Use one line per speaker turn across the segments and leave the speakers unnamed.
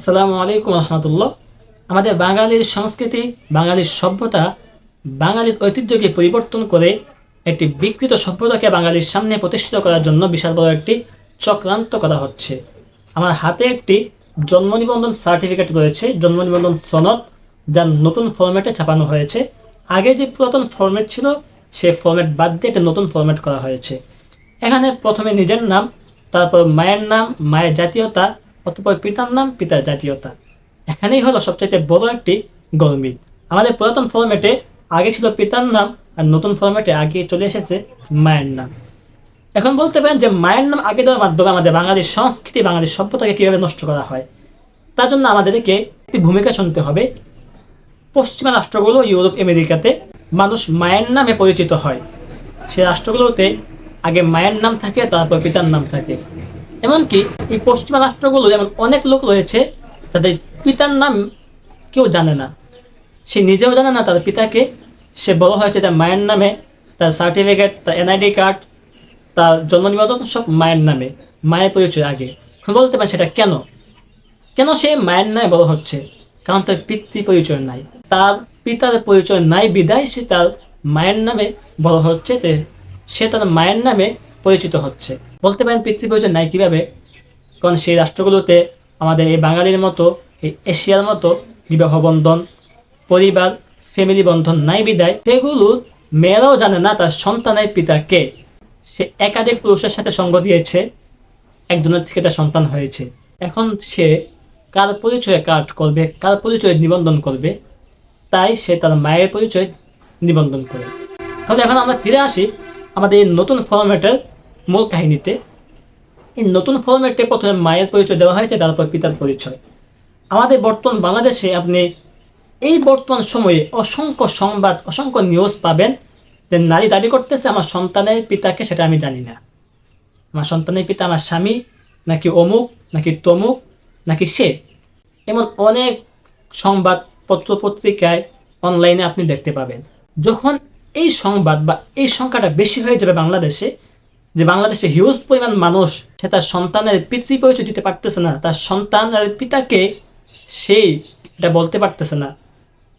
আসসালামু আলাইকুম রহমতুল্লাহ। আমাদের বাঙালির সংস্কৃতি, বাঙালির সভ্যতা, বাঙালির ঐতিহ্যকে পরিবর্তন করে একটি বিকৃত সভ্যতাকে বাঙালির সামনে প্রতিষ্ঠিত করার জন্য বিশাল বড় একটি চক্রান্ত করা হচ্ছে। আমার হাতে একটি জন্ম নিবন্ধন সার্টিফিকেট রয়েছে, জন্ম নিবন্ধন সনদ, যা নতুন ফরম্যাটে ছাপানো হয়েছে। আগে যে পুরাতন ফরম্যাট ছিল সেই ফরম্যাট বাদ দিয়ে একটা নতুন ফরম্যাট করা হয়েছে। এখানে প্রথমে নিজের নাম, তারপর মায়ের নাম, মায়ের জাতীয়তা অতপর পিতার নাম পিতার জাতীয়তা। এখানেই হলো সবচাইতে বড় একটি গরমিল আমাদের পুরাতন ফরম্যাটে আগে ছিল পিতার নাম আর নতুন ফরম্যাটে আগে চলে এসেছে মায়ের নাম। এখন বলতে পারেন যে মায়ের নাম আগে দেওয়ার মাধ্যমে আমাদের বাঙালির সংস্কৃতি, বাঙালির সভ্যতাকে কীভাবে নষ্ট করা হয়, তার জন্য আমাদেরকে একটি ভূমিকা শুনতে হবে। পশ্চিমা রাষ্ট্রগুলো ইউরোপ, আমেরিকাতে মানুষ মায়ের নামে পরিচিত হয়। সেই রাষ্ট্রগুলোতে আগে মায়ের নাম থাকে, তারপর পিতার নাম থাকে। এমনকি এই পশ্চিমা রাষ্ট্রগুলো যেমন অনেক লোক রয়েছে, তাদের পিতার নাম কেউ জানে না। সে নিজেও জানে না তার পিতাকে। সে বড় হয়েছে তার মায়ের নামে, তার সার্টিফিকেট তার এনআইডি কার্ড তার জন্ম নিবন্ধন সব মায়ের নামে, মায়ের পরিচয় আগে। বলতে পারেন সেটা কেন? কেন সে মায়ের নামে বড় হচ্ছে? কারণ তার পিতৃ পরিচয় নাই। তার পিতার পরিচয় নাই, বিদায় সে তার মায়ের নামে বড় হচ্ছে। সে তার মায়ের নামে পরিচিত হচ্ছে। বলতে পারেন পৃথিবী পরিচয় নাই কীভাবে? কারণ সেই রাষ্ট্রগুলোতে আমাদের এই বাঙালির মতো, এই এশিয়ার মতো বিবাহ বন্ধন, পরিবার ফ্যামিলি বন্ধন নাই বিদায়। সেগুলোর মেয়েরাও জানে না তার সন্তানের পিতা কে। সে একাধিক পুরুষের সাথে সঙ্গ দিয়েছে, একজনের থেকে তার সন্তান হয়েছে। এখন সে কার পরিচয়ে কার্ড করবে, কার পরিচয় নিবন্ধন করবে, তাই সে তার মায়ের পরিচয় নিবন্ধন করে। তাহলে এখন আমরা ফিরে আসি আমাদের এই নতুন ফরম্যাটের মূল কাহিনীতে। এই নতুন ফরম্যাটে প্রথমে মায়ের পরিচয় দেওয়া হয়েছে, তারপর পিতার পরিচয়। আমাদের বর্তমান বাংলাদেশে আপনি এই বর্তমান সময়ে অসংখ্য সংবাদ, অসংখ্য নিউজ পাবেন যে নারী দাবি করতেছে, আমার সন্তানের পিতাকে সেটা আমি জানি না। আমার সন্তানের পিতা আমার স্বামী, নাকি অমুক, নাকি তমুক, নাকি সে? এমন অনেক সংবাদ পত্র পত্রিকায় অনলাইনে আপনি দেখতে পাবেন। যখন এই সংবাদ বা এই সংখ্যাটা বেশি হয়ে যাবে বাংলাদেশে, যে বাংলাদেশে হিউজ পরিমাণ মানুষ, সে তার সন্তানের পিতৃ পরিচয় দিতে পারতেছে না, তার সন্তানের পিতাকে সেই এটা বলতে পারতেছে না।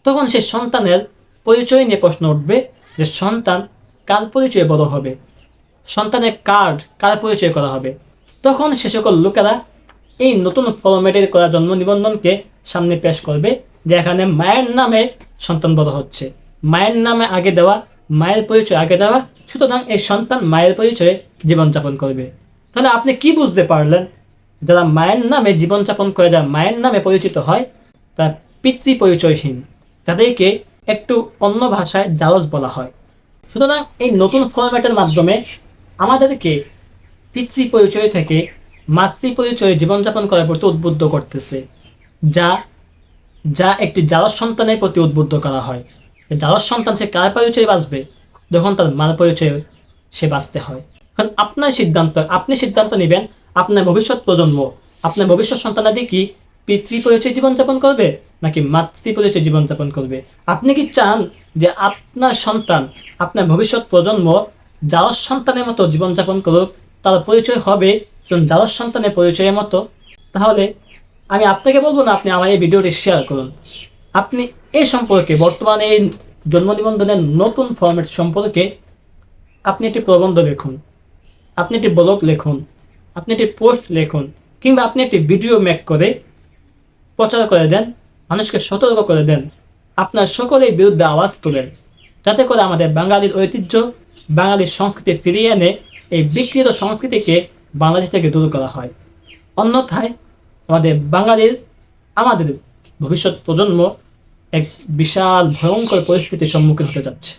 তখন সে সন্তানের পরিচয় নিয়ে প্রশ্ন উঠবে যে সন্তান কার পরিচয়ে বড় হবে? সন্তানের কার্ড কার পরিচয় করা হবে? তখন সে সকল লোকেরা এই নতুন ফরম্যাটের করা জন্ম নিবন্ধনকে সামনে পেশ করবে, যে এখানে মায়ের নামে সন্তান বড় হচ্ছে। মায়ের নামে আগে দেওয়া, মায়ের পরিচয় আগে দেওয়া, সুতরাং এই সন্তান মায়ের পরিচয়ে জীবনযাপন করবে। তাহলে আপনি কি বুঝতে পারলেন? যারা মায়ের নামে জীবনযাপন করে, যারা মায়ের নামে পরিচিত হয়, তার পিতৃ পরিচয়হীন তাদেরকে একটু অন্য ভাষায় জালজ বলা হয়। সুতরাং এই নতুন ফরম্যাটের মাধ্যমে আমাদেরকে পিতৃ পরিচয় থেকে মাতৃ পরিচয়ে জীবনযাপন করার প্রতি উদ্বুদ্ধ করতেছে। যা যা একটি জালস সন্তানের প্রতি উদ্বুদ্ধ করা হয়। জালস সন্তান সে কার পরিচয়ে বাঁচবে, যখন তার মার পরিচয়ে সে বাঁচতে হয়। কারণ আপনার সিদ্ধান্ত, আপনি সিদ্ধান্ত নেবেন আপনার ভবিষ্যৎ প্রজন্ম, আপনার ভবিষ্যৎ সন্তানাদি কি পিতৃ পরিচয় জীবনযাপন করবে, নাকি মাতৃ পরিচয় জীবনযাপন করবে? আপনি কি চান যে আপনার সন্তান, আপনার ভবিষ্যৎ প্রজন্ম জালস সন্তানের মতো জীবনযাপন করুক, তার পরিচয় হবে একজন জালস সন্তানের পরিচয়ের মতো? তাহলে আমি আপনাকে বলব না, আপনি আমার এই ভিডিওটি শেয়ার করুন। আপনি এ সম্পর্কে বর্তমানে এই জন্ম নিবন্ধনের নতুন ফরম্যাট সম্পর্কে আপনি একটি প্রবন্ধ লিখুন, আপনি একটি ব্লগ লিখুন, আপনি একটি পোস্ট লিখুন, কিংবা আপনি একটি ভিডিও মেক করে প্রচার করে দেন, মানুষকে সতর্ক করে দেন, আপনার সকলের বিরুদ্ধে আওয়াজ তোলেন, যাতে করে আমাদের বাঙালির ঐতিহ্য, বাঙালির সংস্কৃতি ফিরিয়ে এনে এই বিকৃত সংস্কৃতিকে বাংলাদেশ থেকে দূর করা হয়। অন্যথায় আমাদের বাঙালির, আমাদের ভবিষ্যৎ প্রজন্ম এক বিশাল ভয়ঙ্কর পরিস্থিতির সম্মুখীন হতে যাচ্ছে।